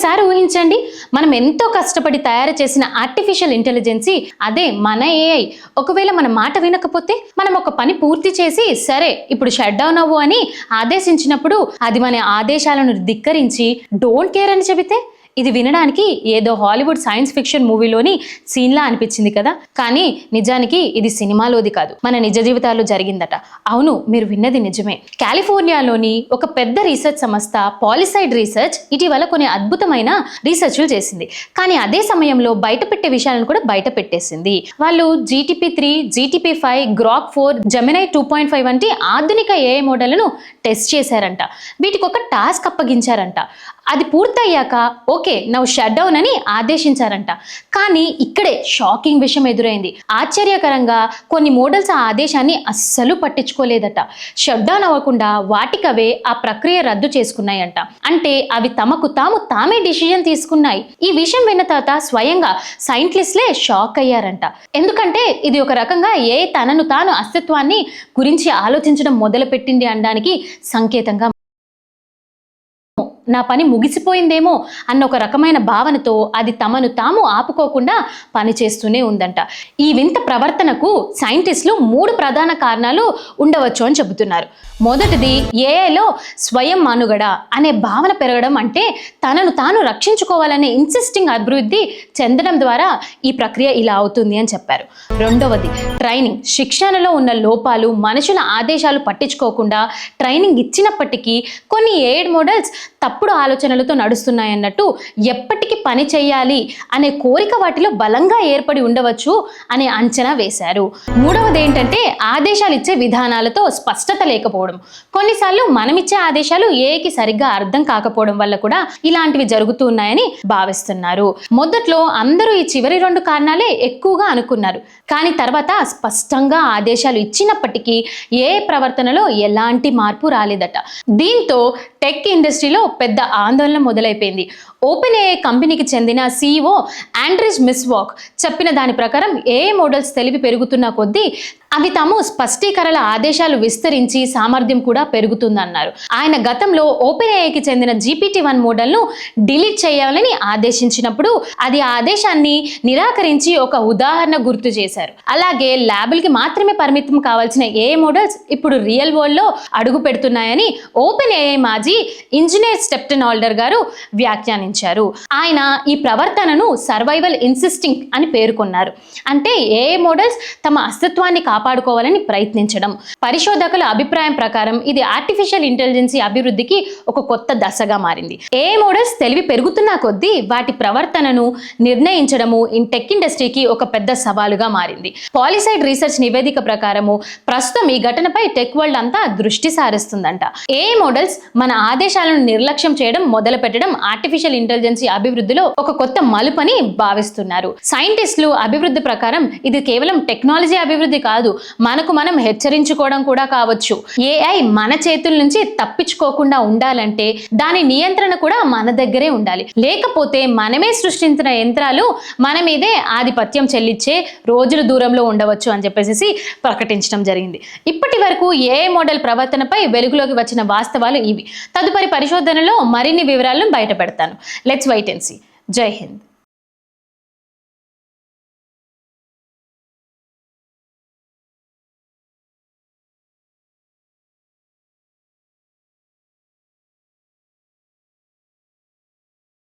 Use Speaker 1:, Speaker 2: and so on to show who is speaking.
Speaker 1: ఒక్కసారి ఊహించండి మనం ఎంతో కష్టపడి తయారు చేసిన ఆర్టిఫిషియల్ ఇంటెలిజెన్సీ అదే మన ఏఐ ఒకవేళ మన మాట వినకపోతే మనం ఒక పని పూర్తి చేసి సరే ఇప్పుడు షట్ డౌన్ అవ్వు అని ఆదేశించినప్పుడు అది మన ఆదేశాలను ధిక్కరించి డోంట్ కేర్ అని చెబితే ఇది వినడానికి ఏదో హాలీవుడ్ సైన్స్ ఫిక్షన్ మూవీలోని సీన్లా అనిపించింది కదా. కానీ నిజానికి ఇది సినిమాలోది కాదు. మన నిజ జీవితాల్లో జరిగిందట. అవును మీరు విన్నది నిజమే. కాలిఫోర్నియాలోని ఒక పెద్ద రీసెర్చ్ సంస్థ పాలిసైడ్ రీసెర్చ్ ఇటీవల కొన్ని అద్భుతమైన రీసెర్చ్లు చేసింది. కానీ అదే సమయంలో బయట పెట్టే విషయాలను కూడా బయట పెట్టేసింది వాళ్ళు GTP three GTP five Grok four జమినై two point five వంటి ఆధునిక ఏఐ మోడళ్ళను టెస్ట్ చేశారంట. వీటికి ఒక టాస్క్ అప్పగించారంట. అది పూర్తయ్యాక ఓకే నవ్వు షట్ డౌన్ అని ఆదేశించారంట. కానీ ఇక్కడే షాకింగ్ విషయం ఎదురైంది. ఆశ్చర్యకరంగా కొన్ని మోడల్స్ ఆ ఆదేశాన్ని అస్సలు పట్టించుకోలేదట. షట్ డౌన్ అవ్వకుండా వాటికవే ఆ ప్రక్రియ రద్దు చేసుకున్నాయంట. అంటే అవి తమకు తాము తామే డిసిజన్ తీసుకున్నాయి. ఈ విషయం విన్న తర్వాత స్వయంగా సైంటిస్ట్లే షాక్ అయ్యారంట. ఎందుకంటే ఇది ఒక రకంగా ఏ తనను తాను అస్తిత్వాన్ని గురించి ఆలోచించడం మొదలుపెట్టింది అనడానికి సంకేతంగా నా పని ముగిసిపోయిందేమో అన్న ఒక రకమైన భావనతో అది తమను తాము ఆపుకోకుండా పనిచేస్తూనే ఉందంట. ఈ వింత ప్రవర్తనకు సైంటిస్టులు మూడు ప్రధాన కారణాలు ఉండవచ్చు అని చెబుతున్నారు. మొదటిది ఏఐలో స్వయం మనుగడ అనే భావన పెరగడం అంటే తనను తాను రక్షించుకోవాలనే ఇన్సిస్టింగ్ అభివృద్ధి చెందడం ద్వారా ఈ ప్రక్రియ ఇలా అవుతుంది అని చెప్పారు. రెండవది ట్రైనింగ్. శిక్షణలో ఉన్న లోపాలు మనుషుల ఆదేశాలు పట్టించుకోకుండా ట్రైనింగ్ ఇచ్చినప్పటికీ కొన్ని ఏడ్ మోడల్స్ తప్ప తప్పుడు ఆలోచనలతో నడుస్తున్నాయన్నట్టు ఎప్పటికీ పని చేయాలి అనే కోరిక వాటిలో బలంగా ఏర్పడి ఉండవచ్చు అనే అంచనా వేశారు. మూడవది ఏంటంటే ఆదేశాలు ఇచ్చే విధానాలతో స్పష్టత లేకపోవడం. కొన్నిసార్లు మనం ఇచ్చే ఆదేశాలు ఏకి సరిగ్గా అర్థం కాకపోవడం వల్ల కూడా ఇలాంటివి జరుగుతున్నాయని భావిస్తున్నారు. మొదట్లో అందరూ ఈ చివరి రెండు కారణాలే ఎక్కువగా అనుకున్నారు. కానీ తర్వాత స్పష్టంగా ఆదేశాలు ఇచ్చినప్పటికీ ఏ ప్రవర్తనలో ఎలాంటి మార్పు రాలేదట. దీంతో టెక్ ఇండస్ట్రీలో పెద్ద పెద్ద ఆందోళన మొదలైపోయింది. ఓపెన్ ఏఐ కంపెనీకి చెందిన సీఈఓ ఆండ్రిజ్ మిస్వాక్ చెప్పిన దాని ప్రకారం ఏఐ మోడల్స్ తెలివి పెరుగుతున్న కొద్దీ అవి తాము స్పష్టీకరణల ఆదేశాలు విస్తరించి సామర్థ్యం కూడా పెరుగుతుందన్నారు. ఆయన గతంలో ఓపెన్ ఏఐకి చెందిన జీపీటీ వన్ మోడల్ను డిలీట్ చేయాలని ఆదేశించినప్పుడు అది ఆ ఆదేశాన్ని నిరాకరించి ఒక ఉదాహరణ గుర్తు చేశారు. అలాగే ల్యాబులకి మాత్రమే పరిమితం కావాల్సిన ఏఐ మోడల్స్ ఇప్పుడు రియల్ వరల్డ్లో అడుగు పెడుతున్నాయని ఓపెన్ ఏఐ మాజీ ఇంజనీర్ స్టెప్టన్ ఆల్డర్ గారు వ్యాఖ్యానించారు. ఆయన ఈ ప్రవర్తనను సర్వైవల్ ఇన్సిస్టింగ్ అని పేర్కొన్నారు. అంటే ఏ మోడల్స్ తమ అస్తిత్వాన్ని కాపాడుకోవాలని ప్రయత్నించడం. పరిశోధకుల అభిప్రాయం ప్రకారం ఇది ఆర్టిఫిషియల్ ఇంటెలిజెన్సీ అభివృద్ధికి ఒక కొత్త దశగా మారింది. ఏ మోడల్స్ తెలివి పెరుగుతున్న కొద్దీ వాటి ప్రవర్తనను నిర్ణయించడము ఇన్ టెక్ ఇండస్ట్రీకి ఒక పెద్ద సవాలుగా మారింది. పాలిసైడ్ రీసెర్చ్ నివేదిక ప్రకారము ప్రస్తుతం ఈ ఘటనపై టెక్ వరల్డ్ అంతా దృష్టి సారిస్తుందంట. ఏ మోడల్స్ మన ఆదేశాలను నిర్లక్ష్యం చేయడం మొదలు పెట్టడం ఆర్టిఫిషియల్ ఇంటెలిజెన్సీ అభివృద్ధిలో ఒక కొత్త మలుపని భావిస్తున్నారు. సైంటిస్టులు అభివృద్ధి ప్రకారం ఇది కేవలం టెక్నాలజీ అభివృద్ధి కాదు మనకు మనం హెచ్చరించుకోవడం కూడా కావచ్చు. ఏఐ మన చేతుల నుంచి తప్పించుకోకుండా ఉండాలంటే దాని నియంత్రణ కూడా మన దగ్గరే ఉండాలి. లేకపోతే మనమే సృష్టించిన యంత్రాలు మన మీదే ఆధిపత్యం చెల్లించే రోజుల దూరంలో ఉండవచ్చు అని చెప్పేసి ప్రకటించడం జరిగింది. ఇప్పటి వరకు ఏఐ మోడల్ ప్రవర్తనపై వెలుగులోకి వచ్చిన వాస్తవాలు ఇవి. తదుపరి పరిశోధనలో మరిన్ని వివరాలను బయట పెడతాను Let's wait and see. Jai Hind.